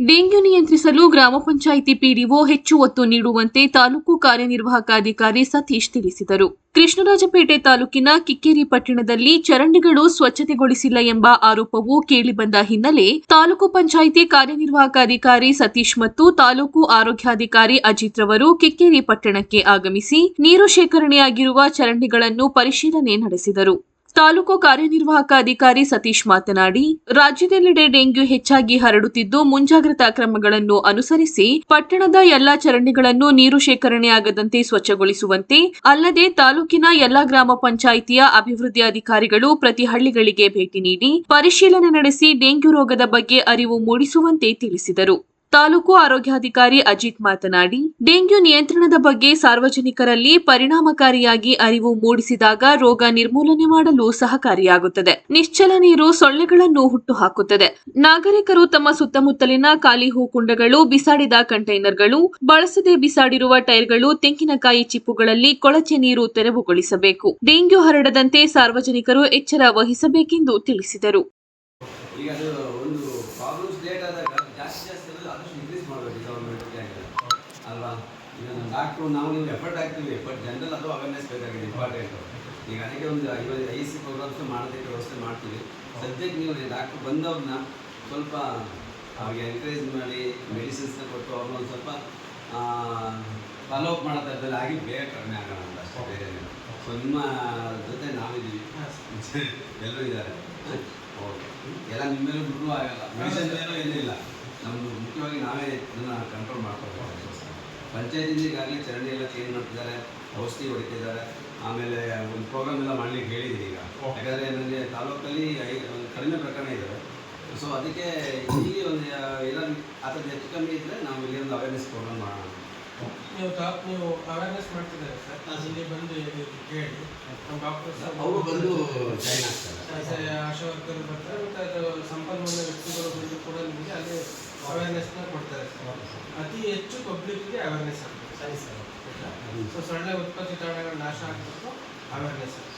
Dengue ನಿಯಂತ್ರಿಸಲು ಗ್ರಾಮ panchayat PDO ಹೆಚ್ಚು ಒತ್ತು ನೀಡುವಂತೆ ತಾಲೂಕು ಕಾರ್ಯನಿರ್ವಾಹಕ ಅಧಿಕಾರಿ ಸತೀಶ್ ತಿಳಿಸಿದರು. ಕೃಷ್ಣರಾಜಪೇಟೆ ತಾಲೂಕಿನ ಕಿಕ್ಕೇರಿ ಪಟ್ಟಣದಲ್ಲಿ ಚರಂಡಿಗಳು ಸ್ವಚ್ಛತೆಗೊಳಿಸಿಲ್ಲ ಎಂಬ ಆರೋಪವು ಕೇಳಿಬಂದ ಹಿನ್ನೆಲೆ ತಾಲೂಕು ಪಂಚಾಯಿತಿ ಕಾರ್ಯನಿರ್ವಾಹಕ ಅಧಿಕಾರಿ ಸತೀಶ್ ಮತ್ತು ತಾಲೂಕು ಆರೋಗ್ಯಾಧಿಕಾರಿ ಅಜಿತ್ ರವರು ಕಿಕ್ಕೇರಿ ಪಟ್ಟಣಕ್ಕೆ ಆಗಮಿಸಿ ನೀರು ಶೇಖರಣೆಯಾಗಿರುವ ಚರಂಡಿಗಳನ್ನು ಪರಿಶೀಲನೆ ನಡೆಸಿದರು. ತಾಲೂಕು ಕಾರ್ಯನಿರ್ವಾಹಕ ಅಧಿಕಾರಿ ಸತೀಶ್ ಮಾತನಾಡಿ, ರಾಜ್ಯದೆಲ್ಲೆಡೆ ಡೆಂಗ್ಯೂ ಹೆಚ್ಚಾಗಿ ಹರಡುತ್ತಿದ್ದು, ಮುಂಜಾಗ್ರತಾ ಕ್ರಮಗಳನ್ನು ಅನುಸರಿಸಿ ಪಟ್ಟಣದ ಎಲ್ಲಾ ಚರಂಡಿಗಳನ್ನು ನೀರು ಶೇಖರಣೆಯಾಗದಂತೆ ಸ್ವಚ್ಛಗೊಳಿಸುವಂತೆ, ಅಲ್ಲದೆ ತಾಲೂಕಿನ ಎಲ್ಲಾ ಗ್ರಾಮ ಪಂಚಾಯಿತಿಯ ಅಭಿವೃದ್ಧಿ ಅಧಿಕಾರಿಗಳು ಪ್ರತಿ ಹಳ್ಳಿಗಳಿಗೆ ಭೇಟಿ ನೀಡಿ ಪರಿಶೀಲನೆ ನಡೆಸಿ ಡೆಂಗ್ಯೂ ರೋಗದ ಬಗ್ಗೆ ಅರಿವು ಮೂಡಿಸುವಂತೆ ತಿಳಿಸಿದರು. ತಾಲೂಕು ಆರೋಗ್ಯಾಧಿಕಾರಿ ಅಜಿತ್ ಮಾತನಾಡಿ, ಡೆಂಗ್ಯೂ ನಿಯಂತ್ರಣದ ಬಗ್ಗೆ ಸಾರ್ವಜನಿಕರಲ್ಲಿ ಪರಿಣಾಮಕಾರಿಯಾಗಿ ಅರಿವು ಮೂಡಿಸಿದಾಗ ರೋಗ ನಿರ್ಮೂಲನೆ ಮಾಡಲು ಸಹಕಾರಿಯಾಗುತ್ತದೆ. ನಿಶ್ಚಲ ನೀರು ಸೊಳ್ಳೆಗಳನ್ನು ಹುಟ್ಟುಹಾಕುತ್ತದೆ. ನಾಗರಿಕರು ತಮ್ಮ ಸುತ್ತಮುತ್ತಲಿನ ಖಾಲಿ ಹೂಕುಂಡಗಳು ಬಿಸಾಡಿದ ಕಂಟೈನರ್ಗಳು, ಬಳಸದೆ ಬಿಸಾಡಿರುವ ಟೈರ್ಗಳು, ತೆಂಗಿನಕಾಯಿ ಚಿಪ್ಪುಗಳಲ್ಲಿ ಕೊಳಚೆ ನೀರು ತೆರವುಗೊಳಿಸಬೇಕು. ಡೆಂಗ್ಯೂ ಹರಡದಂತೆ ಸಾರ್ವಜನಿಕರು ಎಚ್ಚರ ವಹಿಸಬೇಕೆಂದು ತಿಳಿಸಿದರು ಈಗ ಅದು ಒಂದು ಪ್ರಾಬ್ಲಮ್ಸ್ ಲೇಟ್ ಆದಾಗ ಜಾಸ್ತಿ ಜಾಸ್ತಿ ಆದಷ್ಟು ಇನ್ಕ್ರೀಸ್ ಮಾಡಬೇಕು ಗೌರ್ಮೆಂಟ್ಗೆ ಅಲ್ವಾ? ಈಗ ಡಾಕ್ಟ್ರು ನಾವು ನೀವು ಎಫರ್ಟ್ ಹಾಕ್ತೀವಿ ಬಟ್ ಜನರಲ್ ಅದು ಅವೇರ್ನೆಸ್ ಬೇಕಾಗಿದೆ ಇಂಪಾರ್ಟೆಂಟು ಈಗ ಅದಕ್ಕೆ ಒಂದು ಐವತ್ತು ಐ ಸಿ ಪ್ರೋಗ್ರಾಮ್ಸ್ ಮಾಡೋದಕ್ಕೆ ವ್ಯವಸ್ಥೆ ಮಾಡ್ತೀವಿ. ಸದ್ಯಕ್ಕೆ ನೀವು ಡಾಕ್ಟ್ರು ಬಂದವ್ರನ್ನ ಸ್ವಲ್ಪ ಅವ್ರಿಗೆ ಎನ್ಕರೇಜ್ ಮಾಡಿ ಮೆಡಿಸಿನ್ಸ್ನ ಕೊಟ್ಟು ಅವ್ರನ್ನ ಒಂದು ಸ್ವಲ್ಪ ಫಾಲೋ ಅಪ್ ಮಾಡೋ ಥರದಲ್ಲಿ ಆಗಿ ಬೇಗ ಕಡಿಮೆ ಆಗೋಣ ಅಂತ ಅಷ್ಟೇ, ಬೇರೆ ಸೊ ನಿಮ್ಮ ಜೊತೆ ನಾವಿದ್ದೀವಿ. ಎಲ್ಲರೂ ಇದ್ದಾರೆ. ಓಕೆ ಎಲ್ಲ ನಿಮ್ಮ ಮೇಲೆ ಬಿಡಲು ಆಗಲ್ಲ. ಮೆಡಿಸಿನ್ ಏನೂ ಏನಿಲ್ಲ. ನಮ್ಮದು ಮುಖ್ಯವಾಗಿ ನಾವೇ ಇದನ್ನು ಕಂಟ್ರೋಲ್ ಮಾಡ್ಕೋಬೇಕು ಪಂಚಾಯತಿಂದ ಈಗಾಗಲೇ ಚರಂಡಿ ಎಲ್ಲ ಚೇಂಜ್ ಮಾಡ್ತಿದ್ದಾರೆ ಔಷಧಿ ಹೊಡಿತಿದ್ದಾರೆ. ಆಮೇಲೆ ಒಂದು ಪ್ರೋಗ್ರಾಮ್ ಎಲ್ಲ ಮಾಡ್ಲಿಕ್ಕೆ ಹೇಳಿದ್ದೀನಿ ಈಗ. ಯಾಕಂದರೆ ನನಗೆ ತಾಲೂಕಲ್ಲಿ ಒಂದು ಕಡಿಮೆ ಪ್ರಕರಣ ಇದ್ದಾರೆ ಸೊ ಅದಕ್ಕೆ ಇಲ್ಲಿ ಒಂದು ಏನಾದ್ರು ಆ ಥರದ್ದು ಹೆಚ್ಚು ಕಮ್ಮಿ ಇದ್ದರೆ ನಾವು ಇಲ್ಲಿ ಒಂದು ಅವೇರ್ನೆಸ್ ಪ್ರೋಗ್ರಾಮ್ ಮಾಡೋಣ ನೀವು ತಾ- ನೀವು ಅವೇರ್ನೆಸ್ ಮಾಡ್ತಿದ್ದಾರೆ ಸರ್. ಇಲ್ಲಿ ಬಂದು ಕೇಳಿ. ನಮ್ಮ ಡಾಕ್ಟರ್ಸ್ ಅವರು ಬಂದು ಜಾಯ್ನ್ ಆಗ್ತಾರೆ. ಆಶಾ ವರ್ಕರ್ ಬರ್ತಾರೆ ಮತ್ತು ಅದು ಸಂಪನ್ಮೂಲ ವ್ಯಕ್ತಿಗಳು ಬಂದು ಕೂಡ ನಿಮಗೆ ಅಲ್ಲಿ ಅವೇರ್ನೆಸ್ನ ಕೊಡ್ತಾರೆ ಸರ್ ಅತಿ ಹೆಚ್ಚು ಪಬ್ಲಿಕ್ಗೆ ಅವೇರ್ನೆಸ್ ಆಗ್ತದೆ ಸರಿ ಸರ್. ಸೊ ಸೊಳ್ಳೆ ಉತ್ಪತ್ತಿ ತಾಣಗಳ ನಾಶ ಆಗಬೇಕು. ಅವೇರ್ನೆಸ್ ಆಯ್ತು.